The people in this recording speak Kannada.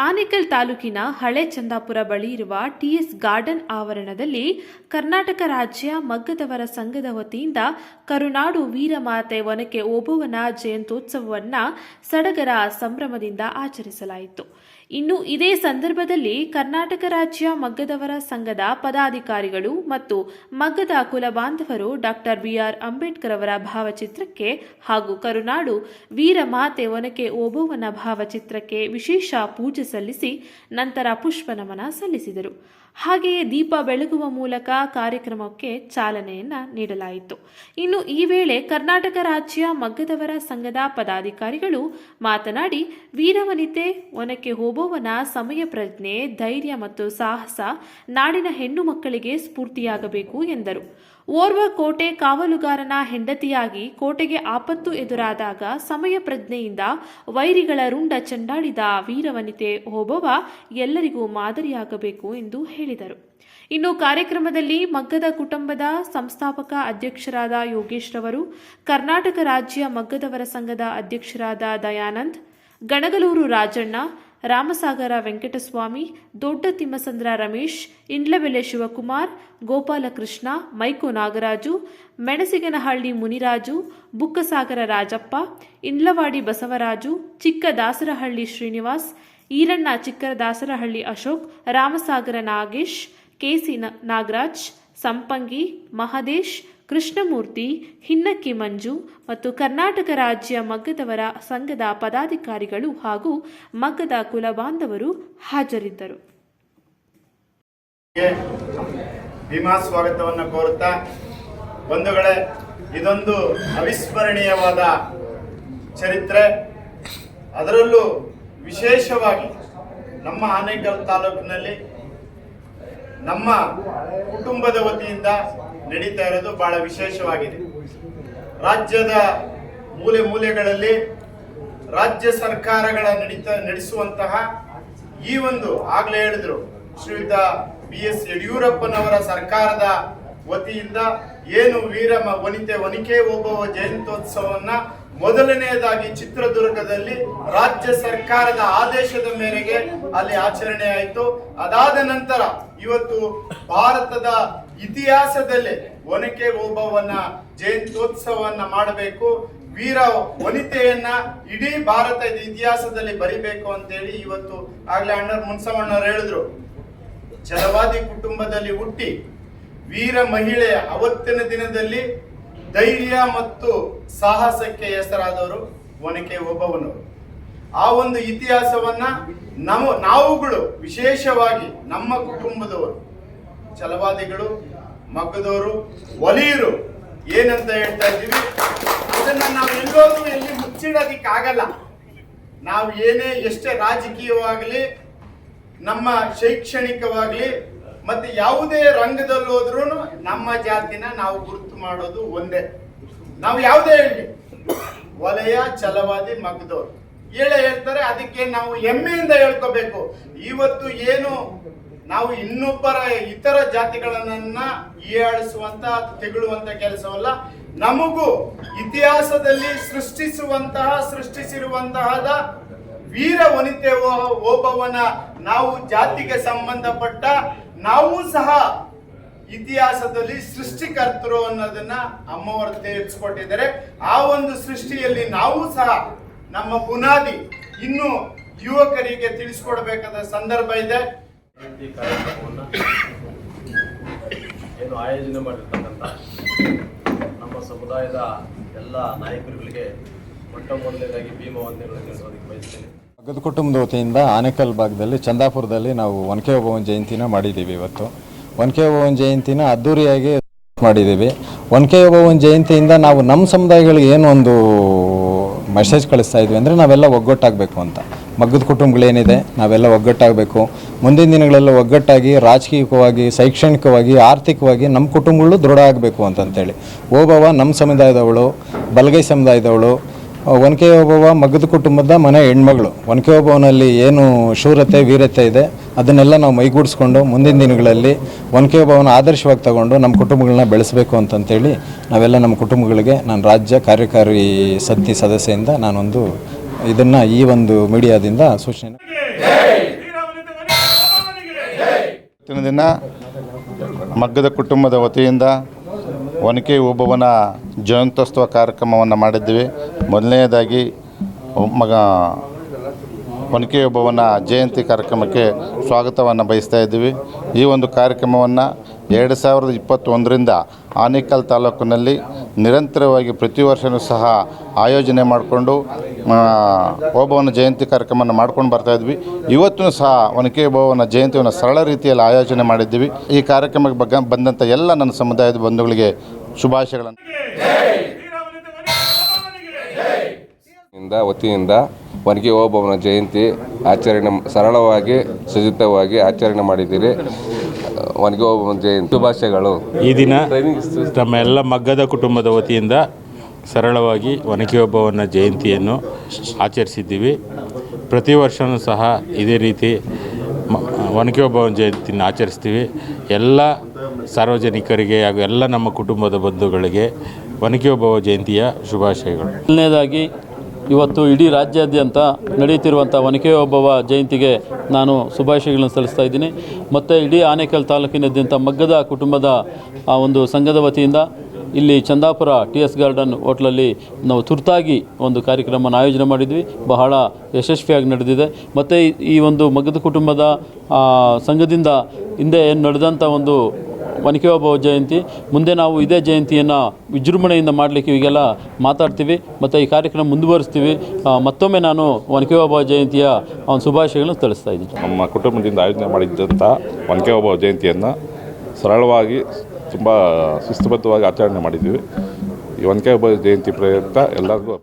ಆನೇಕಲ್ ತಾಲೂಕಿನ ಹಳೆ ಚಂದಾಪುರ ಬಳಿ ಇರುವ ಟಿಎಸ್ ಗಾರ್ಡನ್ ಆವರಣದಲ್ಲಿ ಕರ್ನಾಟಕ ರಾಜ್ಯ ಮಗ್ಗದವರ ಸಂಘದ ವತಿಯಿಂದ ಕರುನಾಡು ವೀರಮಾತೆ ಒನಕೆ ಓಬವ್ವನ ಜಯಂತ್ಯೋತ್ಸವವನ್ನ ಸಡಗರ ಸಂಭ್ರಮದಿಂದ ಆಚರಿಸಲಾಯಿತು. ಇನ್ನು ಇದೇ ಸಂದರ್ಭದಲ್ಲಿ ಕರ್ನಾಟಕ ರಾಜ್ಯ ಮಗ್ಗದವರ ಸಂಘದ ಪದಾಧಿಕಾರಿಗಳು ಮತ್ತು ಮಗ್ಗದ ಕುಲ ಬಾಂಧವರು ಡಾಕ್ಟರ್ ಬಿಆರ್ ಅಂಬೇಡ್ಕರ್ ಅವರ ಭಾವಚಿತ್ರಕ್ಕೆ ಹಾಗೂ ಕರುನಾಡು ವೀರಮಾತೆ ಒನಕೆ ಓಬವ್ವನ ಭಾವಚಿತ್ರಕ್ಕೆ ವಿಶೇಷ ಪೂಜೆ ಸಲ್ಲಿಸಿ ನಂತರ ಪುಷ್ಪ ನಮನ ಸಲ್ಲಿಸಿದರು. ಹಾಗೆಯೇ ದೀಪ ಬೆಳಗುವ ಮೂಲಕ ಕಾರ್ಯಕ್ರಮಕ್ಕೆ ಚಾಲನೆಯನ್ನ ನೀಡಲಾಯಿತು. ಇನ್ನು ಈ ವೇಳೆ ಕರ್ನಾಟಕ ರಾಜ್ಯ ಮಗ್ಗದವರ ಸಂಘದ ಪದಾಧಿಕಾರಿಗಳು ಮಾತನಾಡಿ, ವೀರವನಿತೆ ಒನಕ್ಕೆ ಓಬವ್ವನ ಸಮಯ ಪ್ರಜ್ಞೆ, ಧೈರ್ಯ ಮತ್ತು ಸಾಹಸ ನಾಡಿನ ಹೆಣ್ಣು ಮಕ್ಕಳಿಗೆ ಸ್ಫೂರ್ತಿಯಾಗಬೇಕು ಎಂದರು. ಓರ್ವ ಕೋಟೆ ಕಾವಲುಗಾರನ ಹೆಂಡತಿಯಾಗಿ ಕೋಟೆಗೆ ಆಪತ್ತು ಎದುರಾದಾಗ ಸಮಯ ಪ್ರಜ್ಞೆಯಿಂದ ವೈರಿಗಳ ರುಂಡ ಚಂಡಾಡಿದ ವೀರವನಿತೆ ಓಬವ್ವ ಎಲ್ಲರಿಗೂ ಮಾದರಿಯಾಗಬೇಕು ಎಂದು ಹೇಳಿದರು. ಇನ್ನು ಕಾರ್ಯಕ್ರಮದಲ್ಲಿ ಮಗ್ಗದ ಕುಟುಂಬದ ಸಂಸ್ಥಾಪಕ ಅಧ್ಯಕ್ಷರಾದ ಯೋಗೇಶ್ ರವರು, ಕರ್ನಾಟಕ ರಾಜ್ಯ ಮಗ್ಗದವರ ಸಂಘದ ಅಧ್ಯಕ್ಷರಾದ ದಯಾನಂದ್, ಗಣಗಲೂರು ರಾಜಣ್ಣ ರಾಮಸಾಗರ ವೆಂಕಟಸ್ವಾಮಿ, ದೊಡ್ಡ ತಿಮ್ಮಸಂದ್ರ ರಮೇಶ್, ಇಂಡ್ಲಬೆಲೆ ಶಿವಕುಮಾರ್, ಗೋಪಾಲಕೃಷ್ಣ, ಮೈಕೋ ನಾಗರಾಜು, ಮೆಣಸಿಗನಹಳ್ಳಿ ಮುನಿರಾಜು, ಬುಕ್ಕಸಾಗರ ರಾಜಪ್ಪ, ಇಂಡ್ಲವಾಡಿ ಬಸವರಾಜು ಚಿಕ್ಕ ದಾಸರಹಳ್ಳಿ ಶ್ರೀನಿವಾಸ್, ಈರಣ್ಣ ಚಿಕ್ಕದಾಸರಹಳ್ಳಿ ಅಶೋಕ್, ರಾಮಸಾಗರ ನಾಗೇಶ್ ಕೆಸಿ ನಾಗರಾಜ್, ಸಂಪಂಗಿ, ಮಹದೇಶ್ ಕೃಷ್ಣಮೂರ್ತಿ, ಹಿನ್ನಕ್ಕಿ ಮಂಜು ಮತ್ತು ಕರ್ನಾಟಕ ರಾಜ್ಯ ಮಗ್ಗದವರ ಸಂಘದ ಪದಾಧಿಕಾರಿಗಳು ಹಾಗೂ ಮಗ್ಗದ ಕುಲಬಾಂಧವರು ಹಾಜರಿದ್ದರು. ಭೀಮಾ ಸ್ವಾಗತವನ್ನು ಕೋರುತ್ತಾ, ಬಂಧುಗಳೇ, ಇದೊಂದು ಅವಿಸ್ಮರಣೀಯವಾದ ಚರಿತ್ರೆ. ಅದರಲ್ಲೂ ವಿಶೇಷವಾಗಿ ನಮ್ಮ ಆನೇಕಲ್ ತಾಲೂಕಿನಲ್ಲಿ ನಮ್ಮ ಕುಟುಂಬದ ವತಿಯಿಂದ ನಡೀತಾ ಇರೋದು ಬಹಳ ವಿಶೇಷವಾಗಿದೆ. ರಾಜ್ಯದ ಮೂಲೆ ಮೂಲೆಗಳಲ್ಲಿ ರಾಜ್ಯ ಸರ್ಕಾರಗಳ ನಡೀತಾ, ನಡೆಸುವಂತಹ ಈ ಒಂದು ಆಗ್ಲೇ ಹೇಳಿದ್ರು ಶ್ರೀಯುತ ಬಿ ಎಸ್ ಯಡಿಯೂರಪ್ಪನವರ ಸರ್ಕಾರದ ವತಿಯಿಂದ ಏನು ವೀರ ವನಿತೆ ವನಿಕೆ ಓಬವ್ವ ಜಯಂತ್ಯೋತ್ಸವವನ್ನ ಮೊದಲನೆಯದಾಗಿ ಚಿತ್ರದುರ್ಗದಲ್ಲಿ ರಾಜ್ಯ ಸರ್ಕಾರದ ಆದೇಶದ ಮೇರೆಗೆ ಅಲ್ಲಿ ಆಚರಣೆ ಆಯಿತು. ಅದಾದ ನಂತರ ಇವತ್ತು ಭಾರತದ ಇತಿಹಾಸದಲ್ಲೇ ಒನಕೆ ಓಬವ್ವನ ಜಯಂತ್ಯೋತ್ಸವವನ್ನ ಮಾಡಬೇಕು. ವೀರ ವನಿತೆಯನ್ನ ಇಡೀ ಭಾರತದ ಇತಿಹಾಸದಲ್ಲಿ ಬರಿಬೇಕು ಅಂತೇಳಿ ಇವತ್ತು ಆಗ್ಲೇ ಅಣ್ಣರ್ ಮುನ್ಸವಣ್ಣವ್ರು ಹೇಳಿದ್ರು. ಛಲವಾದಿ ಕುಟುಂಬದಲ್ಲಿ ಹುಟ್ಟಿ ವೀರ ಮಹಿಳೆ ಅವತ್ತಿನ ದಿನದಲ್ಲಿ ಧೈರ್ಯ ಮತ್ತು ಸಾಹಸಕ್ಕೆ ಹೆಸರಾದವರು ಒನಕೆ ಓಬವ್ವನವರು. ಆ ಒಂದು ಇತಿಹಾಸವನ್ನ ನಮ್ಮ ನಾವುಗಳು ವಿಶೇಷವಾಗಿ ನಮ್ಮ ಕುಟುಂಬದವರು ಛಲವಾದಿಗಳು, ಮಗ್ಗದವರು, ಒಲಿಯರು, ಏನಂತ ಹೇಳ್ತಾ ಇದ್ದೀವಿ? ಅದನ್ನ ನಾವು ಎಲ್ಲೋದು ಎಲ್ಲಿ ಮುಚ್ಚಿಡೋದಿಕ್ಕಾಗಲ್ಲ. ನಾವು ಏನೇ ಎಷ್ಟೇ ರಾಜಕೀಯವಾಗಲಿ, ನಮ್ಮ ಶೈಕ್ಷಣಿಕವಾಗಲಿ, ಮತ್ತೆ ಯಾವುದೇ ರಂಗದಲ್ಲಿ ಹೋದ್ರೂ ನಮ್ಮ ಜಾತಿನ ನಾವು ಗುರುತು ಮಾಡೋದು ಒಂದೇ. ನಾವು ಯಾವುದೇ ಹೇಳಿ. ವಲಯ ಛಲವಾದಿ ಮಗ್ದವ್ರು ಹೇಳೇ ಹೇಳ್ತಾರೆ, ಅದಕ್ಕೆ ನಾವು ಹೆಮ್ಮೆಯಿಂದ ಹೇಳ್ಕೋಬೇಕು. ಇವತ್ತು ಏನು ನಾವು ಇನ್ನೊಬ್ಬರ ಇತರ ಜಾತಿಗಳನ್ನ ಹೀಯಾಳಿಸುವಂತ ತೆಗಳುವಂತ ಕೆಲಸವಲ್ಲ, ನಮಗೂ ಇತಿಹಾಸದಲ್ಲಿ ಸೃಷ್ಟಿಸುವಂತಹ, ಸೃಷ್ಟಿಸಿರುವಂತಹದ ವೀರ ವನಿತೆ ಓಬವನ ನಾವು ಜಾತಿಗೆ ಸಂಬಂಧಪಟ್ಟ, ನಾವು ಸಹ ಇತಿಹಾಸದಲ್ಲಿ ಸೃಷ್ಟಿಕರ್ತರು ಅನ್ನೋದನ್ನ ಅಮ್ಮವರು ತಿಳಿಸ್ಕೊಟ್ಟಿದ್ದಾರೆ. ಆ ಒಂದು ಸೃಷ್ಟಿಯಲ್ಲಿ ನಾವು ಸಹ ನಮ್ಮ ಬುನಾದಿ ಇನ್ನು ಯುವಕರಿಗೆ ತಿಳಿಸ್ಕೊಡ್ಬೇಕಾದ ಸಂದರ್ಭ ಇದೆ. ಜಯಂತಿ ಕಾರ್ಯಕ್ರಮವನ್ನು ಏನು ಆಯೋಜನೆ ಮಾಡಿರ್ತಕ್ಕಂಥ ನಮ್ಮ ಸಮುದಾಯದ ಎಲ್ಲ ನಾಯಕರುಗಳಿಗೆ ಮೊಟ್ಟ ಮೊದಲನೇದಾಗಿ ಭೀಮ ವಂದನೆಗಳನ್ನು ತಿಳಿಸೋದಕ್ಕೆ ಬಯಸ್ತೇನೆ. ಅಗದ ಕುಟುಂಬದ ವತಿಯಿಂದ ಆನೇಕಲ್ ಭಾಗದಲ್ಲಿ, ಚಂದಾಪುರದಲ್ಲಿ ನಾವು ಒನಕೆ ಒಬ್ಬವನ್ ಜಯಂತಿನ ಮಾಡಿದ್ದೀವಿ ಇವತ್ತು. ಒನಕೆ ಓಬವನ್ ಜಯಂತಿನ ಅದ್ದೂರಿಯಾಗಿ ಮಾಡಿದ್ದೀವಿ. ಒನಕೆ ಓಬವನ್ ಜಯಂತಿಯಿಂದ ನಾವು ನಮ್ಮ ಸಮುದಾಯಗಳಿಗೆ ಏನು ಒಂದು ಮೆಸೇಜ್ ಕಳಿಸ್ತಾ ಇದ್ವಿ ಅಂದರೆ ನಾವೆಲ್ಲ ಒಗ್ಗಟ್ಟಾಗಬೇಕು ಅಂತ. ಮಗ್ಗದ ಕುಟುಂಬಗಳೇನಿದೆ ನಾವೆಲ್ಲ ಒಗ್ಗಟ್ಟಾಗಬೇಕು. ಮುಂದಿನ ದಿನಗಳೆಲ್ಲ ಒಗ್ಗಟ್ಟಾಗಿ ರಾಜಕೀಯವಾಗಿ ಶೈಕ್ಷಣಿಕವಾಗಿ, ಆರ್ಥಿಕವಾಗಿ ನಮ್ಮ ಕುಟುಂಬಗಳು ದೃಢ ಆಗಬೇಕು ಅಂತಂತೇಳಿ. ಓಬವ್ವ ನಮ್ಮ ಸಮುದಾಯದವಳು, ಬಲಗೈ ಸಮುದಾಯದವಳು, ಒನಕೆ ಓಬವ್ವ ಮಗ್ಗದ ಕುಟುಂಬದ ಮನೆ ಹೆಣ್ಮಗಳು. ಒನಕೆ ಓಬವ್ವನಲ್ಲಿ ಏನು ಶೂರತೆ, ವೀರತೆ ಇದೆ, ಅದನ್ನೆಲ್ಲ ನಾವು ಮೈಗೂಡಿಸ್ಕೊಂಡು ಮುಂದಿನ ದಿನಗಳಲ್ಲಿ ಒನಕೆ ಓಬವ್ವನ ಆದರ್ಶವಾಗಿ ತಗೊಂಡು ನಮ್ಮ ಕುಟುಂಬಗಳನ್ನ ಬೆಳೆಸಬೇಕು ಅಂತಂತೇಳಿ ನಾವೆಲ್ಲ ನಮ್ಮ ಕುಟುಂಬಗಳಿಗೆ, ನಾನು ರಾಜ್ಯ ಕಾರ್ಯಕಾರಿ ಸಮಿತಿ ಸದಸ್ಯೆಯಿಂದ ನಾನೊಂದು ಇದನ್ನು ಈ ಒಂದು ಮೀಡಿಯಾದಿಂದ ಸೂಚನೆ ದಿನ ಮಗ್ಗದ ಕುಟುಂಬದ ವತಿಯಿಂದ ಒನಕೆ ಓಬವ್ವನ ಜಯಂತ್ಯೋತ್ಸವ ಕಾರ್ಯಕ್ರಮವನ್ನು ಮಾಡಿದ್ದೀವಿ. ಮೊದಲನೆಯದಾಗಿ ಮಗ ಒನಕೆ ಓಬವ್ವನ ಜಯಂತಿ ಕಾರ್ಯಕ್ರಮಕ್ಕೆ ಸ್ವಾಗತವನ್ನು ಬಯಸ್ತಾ ಇದ್ದೀವಿ. ಈ ಒಂದು ಕಾರ್ಯಕ್ರಮವನ್ನು ಎರಡು ಸಾವಿರದ ಇಪ್ಪತ್ತೊಂದರಿಂದ ಆನೇಕಲ್ ತಾಲೂಕಿನಲ್ಲಿ ನಿರಂತರವಾಗಿ ಪ್ರತಿ ವರ್ಷವೂ ಸಹ ಆಯೋಜನೆ ಮಾಡಿಕೊಂಡು ಓಬವ್ವನ ಜಯಂತಿ ಕಾರ್ಯಕ್ರಮವನ್ನು ಮಾಡ್ಕೊಂಡು ಬರ್ತಾ ಇದ್ವಿ. ಇವತ್ತೂ ಸಹ ಒನಕೆ ಓಬವ್ವನ ಜಯಂತಿಯನ್ನು ಸರಳ ರೀತಿಯಲ್ಲಿ ಆಯೋಜನೆ ಮಾಡಿದ್ದೀವಿ. ಈ ಕಾರ್ಯಕ್ರಮಕ್ಕೆ ಬಗ್ಗೆ ಬಂದಂಥ ಎಲ್ಲ ನನ್ನ ಸಮುದಾಯದ ಬಂಧುಗಳಿಗೆ ಶುಭಾಶಯಗಳನ್ನು. ವತಿಯಿಂದ ಒನಕೆ ಓಬವ್ವನ ಜಯಂತಿ ಆಚರಣೆ ಸರಳವಾಗಿ ಸುಜಿತವಾಗಿ ಆಚರಣೆ ಮಾಡಿದ್ದೀರಿ. ಒನಕೆ ಓಬವನ ಜಯಂತಿ. ಶುಭಾಶಯಗಳು. ಈ ದಿನ ತಮ್ಮ ಎಲ್ಲ ಮಗ್ಗದ ಕುಟುಂಬದ ವತಿಯಿಂದ ಸರಳವಾಗಿ ಒನಕೆ ಒಬ್ಬವನ ಜಯಂತಿಯನ್ನು ಆಚರಿಸಿದ್ದೀವಿ. ಪ್ರತಿ ವರ್ಷವೂ ಸಹ ಇದೇ ರೀತಿ ಒನಕೆ ಒಬ್ಬವನ ಜಯಂತಿನ ಆಚರಿಸ್ತೀವಿ. ಎಲ್ಲ ಸಾರ್ವಜನಿಕರಿಗೆ ಹಾಗೂ ಎಲ್ಲ ನಮ್ಮ ಕುಟುಂಬದ ಬಂಧುಗಳಿಗೆ ಒನಕೆ ಒಬ್ಬವ ಜಯಂತಿಯ ಶುಭಾಶಯಗಳು. ಮೊದಲನೇದಾಗಿ, ಇವತ್ತು ಇಡೀ ರಾಜ್ಯಾದ್ಯಂತ ನಡೆಯುತ್ತಿರುವಂಥ ಒನಕೆ ಒಬ್ಬವ ಜಯಂತಿಗೆ ನಾನು ಶುಭಾಶಯಗಳನ್ನು ಸಲ್ಲಿಸ್ತಾ ಇದ್ದೀನಿ. ಮತ್ತು ಇಡೀ ಆನೇಕಲ್ ತಾಲೂಕಿನಾದ್ಯಂತ ಮಗ್ಗದ ಕುಟುಂಬದ ಆ ಒಂದು ಸಂಘದ ವತಿಯಿಂದ ಇಲ್ಲಿ ಚಂದಾಪುರ ಟಿ ಎಸ್ ಗಾರ್ಡನ್ ಹೋಟ್ಲಲ್ಲಿ ನಾವು ತುರ್ತಾಗಿ ಒಂದು ಕಾರ್ಯಕ್ರಮವನ್ನು ಆಯೋಜನೆ ಮಾಡಿದ್ವಿ. ಬಹಳ ಯಶಸ್ವಿಯಾಗಿ ನಡೆದಿದೆ. ಮತ್ತು ಈ- ಒಂದು ಮಗದ ಕುಟುಂಬದ ಸಂಘದಿಂದ ಹಿಂದೆ ಏನು ನಡೆದಂಥ ಒಂದು ಒನಕೆ ಓಬವ್ವ ಜಯಂತಿ, ಮುಂದೆ ನಾವು ಇದೇ ಜಯಂತಿಯನ್ನು ವಿಜೃಂಭಣೆಯಿಂದ ಮಾಡಲಿಕ್ಕೆ ಈಗೆಲ್ಲ ಮಾತಾಡ್ತೀವಿ. ಮತ್ತು ಈ ಕಾರ್ಯಕ್ರಮ ಮುಂದುವರಿಸ್ತೀವಿ. ಮತ್ತೊಮ್ಮೆ ನಾನು ಒನಕೆ ಓಬವ್ವ ಜಯಂತಿಯ ಒಂದು ಶುಭಾಶಯಗಳನ್ನು ತಿಳಿಸ್ತಾ ಇದ್ದೀನಿ. ನಮ್ಮ ಕುಟುಂಬದಿಂದ ಆಯೋಜನೆ ಮಾಡಿದ್ದಂಥ ಒನಕೆ ಓಬವ್ವ ಜಯಂತಿಯನ್ನು ಸರಳವಾಗಿ ತುಂಬ ಶಿಸ್ತುಬದ್ಧವಾಗಿ ಆಚರಣೆ ಮಾಡಿದ್ದೀವಿ. ಈ ಒನಕೆ ಒಬ್ಬ ಜಯಂತಿ ಪ್ರಯುಕ್ತ ಎಲ್ಲರಿಗೂ